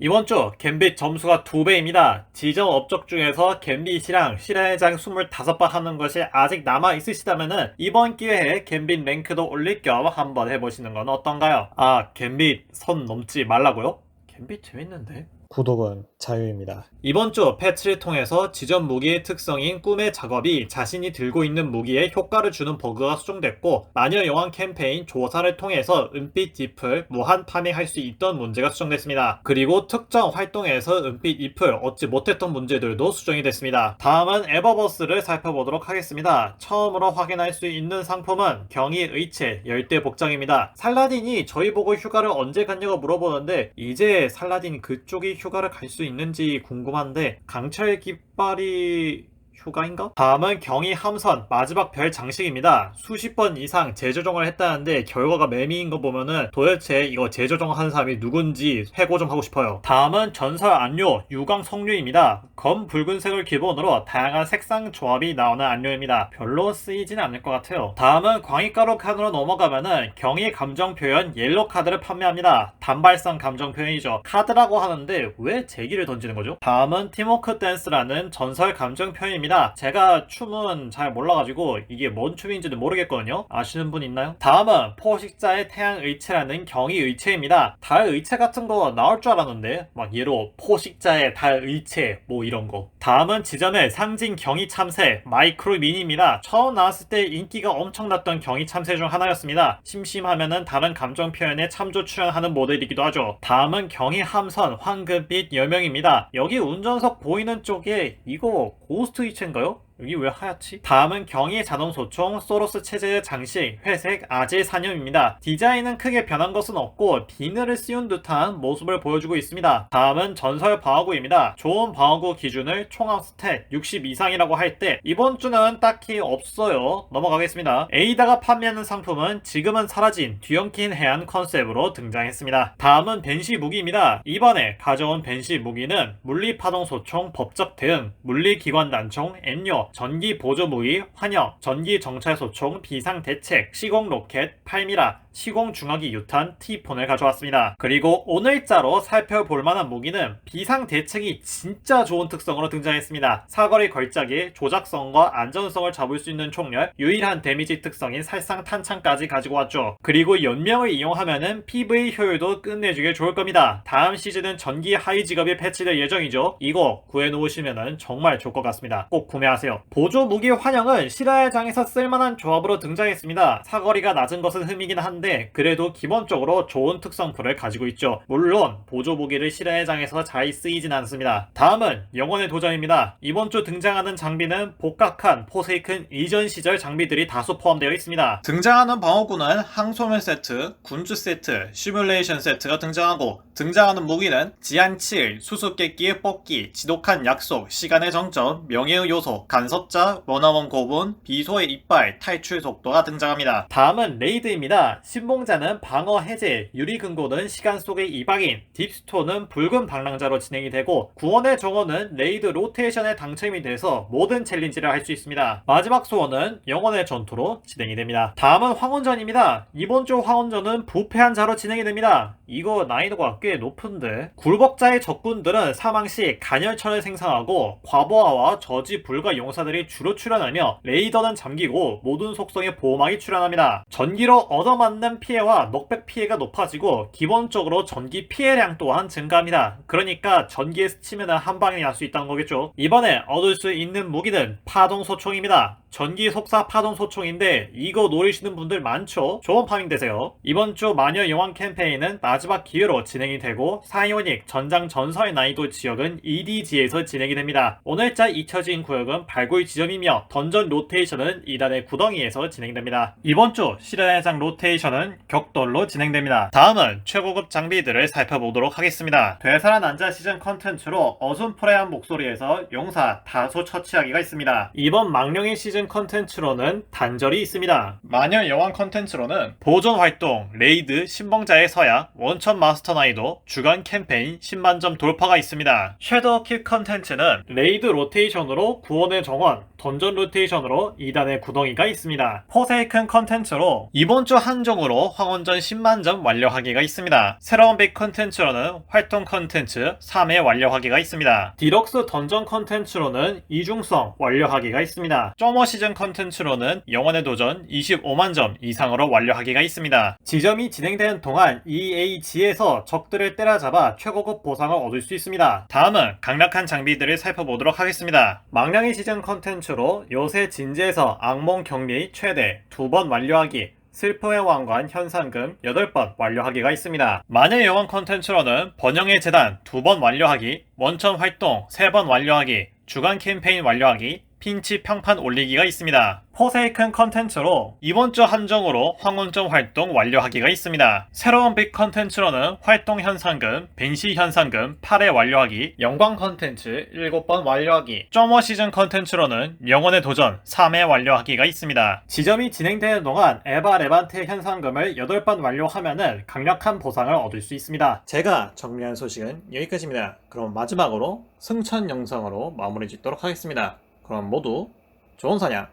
이번 주 갬빗 점수가 2배입니다. 지정 업적 중에서 갬빗이랑 실화회장 25번 하는 것이 아직 남아 있으시다면 이번 기회에 갬빗 랭크도 올릴 겸 한번 해보시는 건 어떤가요? 아, 갬빗 선 넘지 말라고요? 갬빗 재밌는데? 구독은 자유입니다. 이번 주 패치를 통해서 지전 무기의 특성인 꿈의 작업이 자신이 들고 있는 무기에 효과를 주는 버그가 수정됐고 마녀 여왕 캠페인 조사를 통해서 은빛 잎을 무한 파밍할 수 있던 문제가 수정됐습니다. 그리고 특정 활동에서 은빛 잎을 얻지 못했던 문제들도 수정이 됐습니다. 다음은 에버버스를 살펴보도록 하겠습니다. 처음으로 확인할 수 있는 상품은 경이 의체 열대 복장입니다. 살라딘이 저희 보고 휴가를 언제 갔냐고 물어보는데 이제 살라딘 그쪽이 휴가를 갈수 있는지 궁금한데 강철 깃발이 휴가인가? 다음은 경이 함선 마지막 별 장식입니다. 수십 번 이상 재조정을 했다는데 결과가 매미인 거 보면은 도대체 이거 재조정하는 사람이 누군지 해고 좀 하고 싶어요. 다음은 전설 안료 유광 석류입니다. 검 붉은색을 기본으로 다양한 색상 조합이 나오는 안료입니다. 별로 쓰이진 않을 것 같아요. 다음은 광희가루 칸으로 넘어가면은 경이 감정 표현 옐로 카드를 판매합니다. 단발성 감정 표현이죠. 카드라고 하는데 왜 제기를 던지는 거죠? 다음은 팀워크 댄스라는 전설 감정 표현입니다. 제가 춤은 잘 몰라가지고 이게 뭔 춤인지는 모르겠거든요. 아시는 분 있나요? 다음은 포식자의 태양 의체라는 경이 의체입니다. 달 의체 같은 거 나올 줄 알았는데 막 예로 포식자의 달 의체 뭐 이런 거. 다음은 지점의 상징 경이 참새 마이크로 미니입니다. 처음 나왔을 때 인기가 엄청났던 경이 참새 중 하나였습니다. 심심하면은 다른 감정 표현에 참조 출연하는 모델이기도 하죠. 다음은 경이 함선 황금빛 여명입니다. 여기 운전석 보이는 쪽에 이거 고스트 이체인가요? 여기 왜 하얗지? 다음은 경의 자동 소총 소로스 체제의 장식 회색 아질 사념입니다. 디자인은 크게 변한 것은 없고 비늘을 씌운 듯한 모습을 보여주고 있습니다. 다음은 전설 방어구입니다. 좋은 방어구 기준을 총합 스탯 60 이상이라고 할 때 이번 주는 딱히 없어요. 넘어가겠습니다. 에이다가 판매하는 상품은 지금은 사라진 뒤엉킨 해안 컨셉으로 등장했습니다. 다음은 벤시 무기입니다. 이번에 가져온 벤시 무기는 물리파동 소총 법적 대응, 물리기관 단총 N요, 전기 보조 무기 환영, 전기 정찰 소총 비상 대책, 시공 로켓 팔미라, 시공 중화기 유탄 T폰을 가져왔습니다. 그리고 오늘자로 살펴볼 만한 무기는 비상 대책이 진짜 좋은 특성으로 등장했습니다. 사거리 걸작이 조작성과 안전성을 잡을 수 있는 총열, 유일한 데미지 특성인 살상 탄창까지 가지고 왔죠. 그리고 연명을 이용하면은 PV 효율도 끝내주게 좋을 겁니다. 다음 시즌은 전기 하이 직업이 패치될 예정이죠. 이거 구해놓으시면은 정말 좋을 것 같습니다. 꼭 구매하세요. 보조 무기 환영은 실화의 장에서 쓸만한 조합으로 등장했습니다. 사거리가 낮은 것은 흠이긴 한데 그래도 기본적으로 좋은 특성풀을 가지고 있죠. 물론 보조 무기를 실화의 장에서 잘 쓰이진 않습니다. 다음은 영혼의 도전입니다. 이번 주 등장하는 장비는 복각한 포세이큰 이전 시절 장비들이 다수 포함되어 있습니다. 등장하는 방어구는 항소면 세트, 군주 세트, 시뮬레이션 세트가 등장하고 등장하는 무기는 지안칠, 수수께끼의 뽑기, 지독한 약속, 시간의 정점, 명예의 요소, 간 섭자, 원어원 고분, 비소의 이빨, 탈출 속도가 등장합니다. 다음은 레이드입니다. 신봉자는 방어 해제, 유리 금고는 시간 속의 이방인, 딥스토는 붉은 방랑자로 진행이 되고 구원의 정원은 레이드 로테이션에 당첨이 돼서 모든 챌린지를 할 수 있습니다. 마지막 소원은 영원의 전투로 진행이 됩니다. 다음은 황혼전입니다. 이번 주 황혼전은 부패한 자로 진행이 됩니다. 이거 난이도가 꽤 높은데 굴복자의 적군들은 사망 시 간열천을 생성하고 과보아와 저지 불가 용 사들이 주로 출현하며 레이더는 잠기고 모든 속성의 보호막이 출현합니다. 전기로 얻어맞는 피해와 넉백 피해가 높아지고 기본적으로 전기 피해량 또한 증가합니다. 그러니까 전기에 스치면 한 방에 날 수 있다는 거겠죠. 이번에 얻을 수 있는 무기는 파동 소총입니다. 전기 속사 파동 소총인데 이거 노리시는 분들 많죠? 좋은 파밍 되세요. 이번 주 마녀 여왕 캠페인은 마지막 기회로 진행이 되고 사이오닉 전장 전설 난이도 지역은 EDG에서 진행이 됩니다. 오늘자 잊혀진 구역은 발굴 지점이며 던전 로테이션은 이단의 구덩이에서 진행됩니다. 이번 주 실현해장 로테이션은 격돌로 진행됩니다. 다음은 최고급 장비들을 살펴보도록 하겠습니다. 되살아 난자 시즌 컨텐츠로 어순프레한 목소리에서 용사 다소 처치하기가 있습니다. 이번 망령의 시즌 컨텐츠로는 단절이 있습니다. 마녀 여왕 컨텐츠로는 보존 활동, 레이드, 신봉자의 서약, 원천 마스터 나이도, 주간 캠페인 10만점 돌파가 있습니다. 섀도우 킥 컨텐츠는 레이드 로테이션으로 구원의 정원, 던전 로테이션으로 2단의 구덩이가 있습니다. 포세이큰 컨텐츠로 이번 주 한정으로 황혼전 10만점 완료하기가 있습니다. 새로운 빅 컨텐츠로는 활동 컨텐츠 3회 완료하기가 있습니다. 디럭스 던전 컨텐츠로는 이중성 완료하기가 있습니다. 점머 시즌 컨텐츠로는 영원의 도전 25만점 이상으로 완료하기가 있습니다. 지점이 진행되는 동안 EAG에서 적들을 때려잡아 최고급 보상을 얻을 수 있습니다. 다음은 강력한 장비들을 살펴보도록 하겠습니다. 망령의 시즌 컨텐츠로 요새 진지에서 악몽 격리 최대 두번 완료하기 슬퍼의 왕관 현상금 8번 완료하기가 있습니다. 마녀의 여왕 컨텐츠로는 번영의 재단 두번 완료하기, 원천 활동 3번 완료하기, 주간 캠페인 완료하기, 핀치 평판 올리기가 있습니다. 포세이큰 컨텐츠로 이번 주 한정으로 황혼점 활동 완료하기가 있습니다. 새로운 빅 컨텐츠로는 활동 현상금, 벤시 현상금 8회 완료하기, 영광 컨텐츠 7번 완료하기, 점머 시즌 컨텐츠로는 영혼의 도전 3회 완료하기가 있습니다. 지점이 진행되는 동안 에바 레반테 현상금을 8번 완료하면은 강력한 보상을 얻을 수 있습니다. 제가 정리한 소식은 여기까지입니다. 그럼 마지막으로 승천 영상으로 마무리 짓도록 하겠습니다. 그럼 모두 좋은 사냥,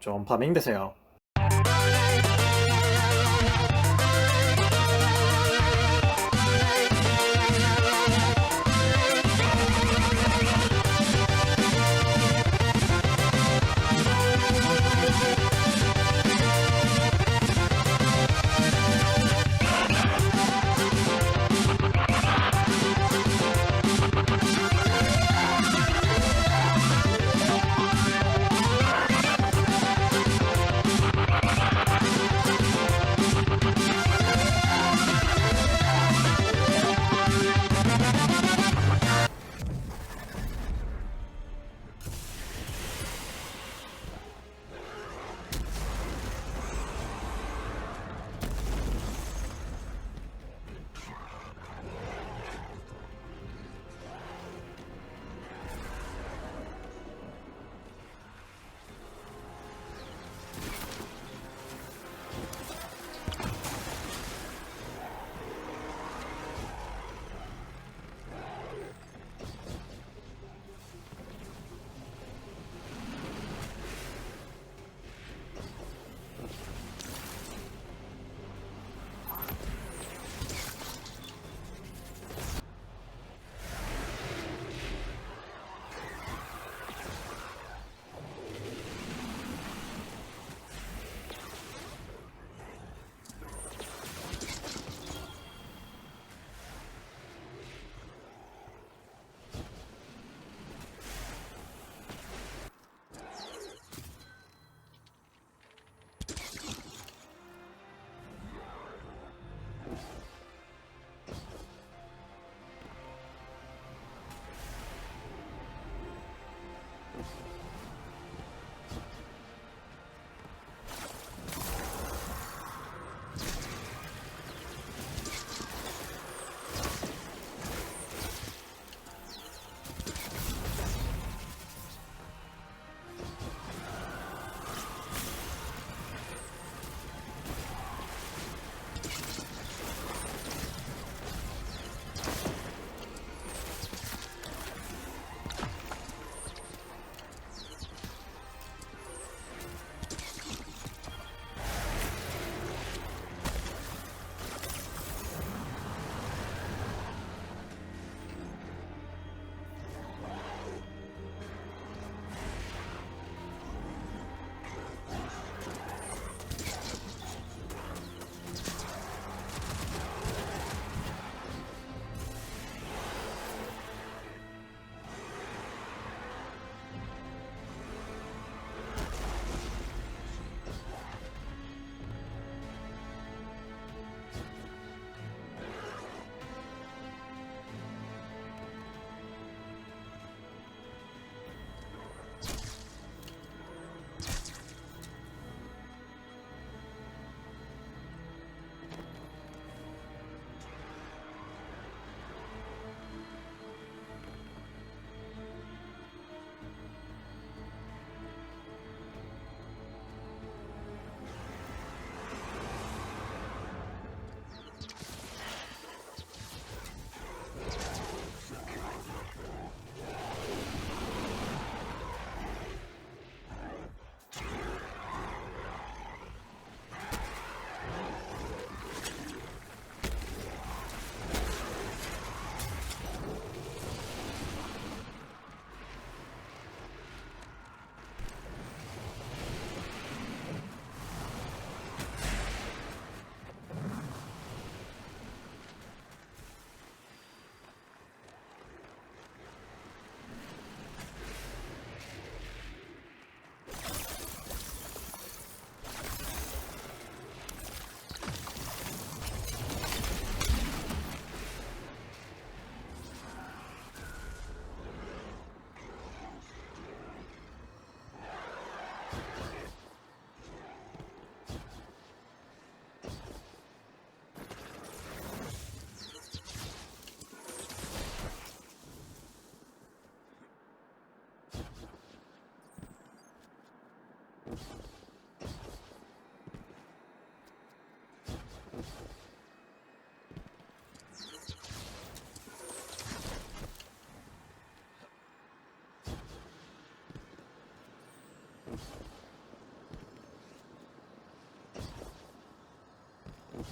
좋은 파밍 되세요.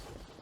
Thank you.